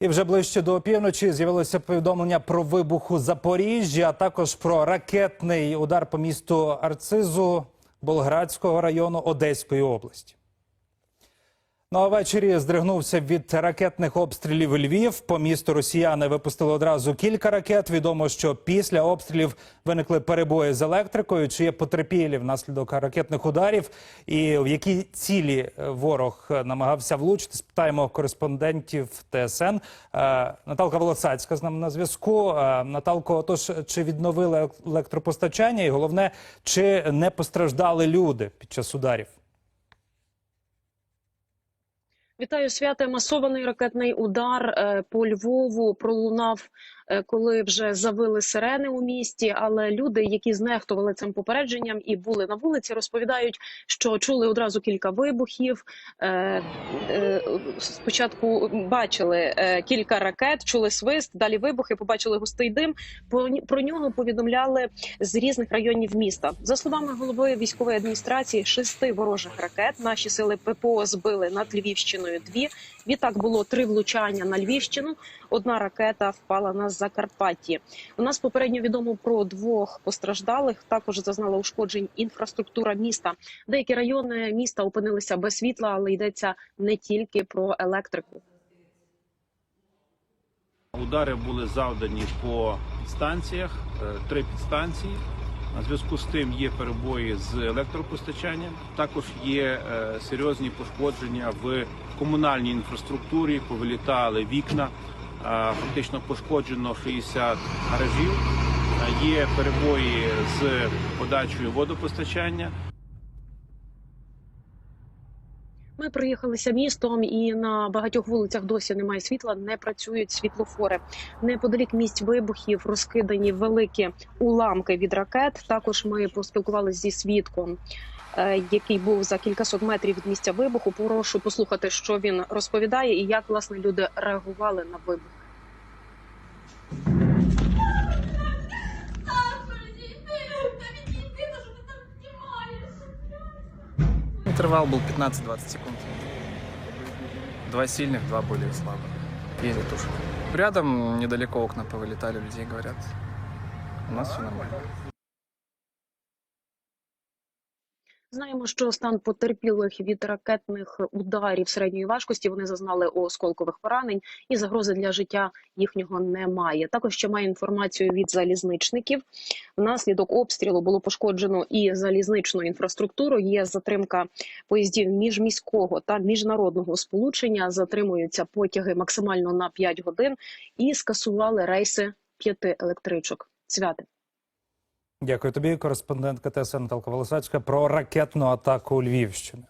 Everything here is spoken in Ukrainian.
І вже ближче до опівночі з'явилося повідомлення про вибух у Запоріжжі, а також про ракетний удар по місту Арцизу Болградського району Одеської області. Ну а здригнувся від ракетних обстрілів Львів. По місту росіяни випустили одразу кілька ракет. Відомо, що після обстрілів виникли перебої з електрикою. Чи є потерпілі внаслідок ракетних ударів? І в які цілі е, ворог намагався влучити? Спитаємо кореспондентів ТСН. Е, Наталка Волосацька з нами на зв'язку. Е, Наталко, отож, чи відновили електропостачання? І головне, чи не постраждали люди під час ударів? Вітаю святе. Масований ракетний удар е, по Львову пролунав, е, коли вже завили сирени у місті. Але люди, які знехтували цим попередженням і були на вулиці, розповідають, що чули одразу кілька вибухів. Е, Спочатку бачили кілька ракет, чули свист, далі вибухи, побачили густий дим. Про нього повідомляли з різних районів міста. За словами голови військової адміністрації, шести ворожих ракет наші сили ППО збили над Львівщиною. Дві відтак було три влучання на Львівщину. Одна ракета впала на Закарпатті. У нас попередньо відомо про двох постраждалих. Також зазнала ушкоджень інфраструктура міста. Деякі райони міста опинилися без світла, але йдеться не тільки про електрику. Удари були завдані по станціях, е, три підстанції. На зв'язку з тим є перебої з електропостачанням. Також є е, серйозні пошкодження в комунальній інфраструктурі. Повилітали вікна. Е, Фактично пошкоджено 60 гаражів. Е, Є перебої з подачею водопостачання. Ми проїхалися містом, і на багатьох вулицях досі немає світла, не працюють світлофори. Неподалік місць вибухів розкидані великі уламки від ракет. Також ми поспілкувалися зі свідком, е, який був за кількасот метрів від місця вибуху. Прошу послухати, що він розповідає, і як власне люди реагували на вибух. Интервал был 15-20 секунд. Два сильных, два более слабых. Еле тушили. Рядом недалеко окна повылетали, людей говорят. У нас все нормально. Знаємо, що стан потерпілих від ракетних ударів середньої важкості вони зазнали осколкових поранень, і загрози для життя їхнього немає. Також ще має інформацію від залізничників. Внаслідок обстрілу було пошкоджено і залізничну інфраструктуру. Є затримка поїздів міжміського та міжнародного сполучення. Затримуються потяги максимально на 5 годин і скасували рейси п'яти електричок. Святи. Дякую тобі, кореспондентка ТСН Наталка Волосацька про ракетну атаку Львівщини.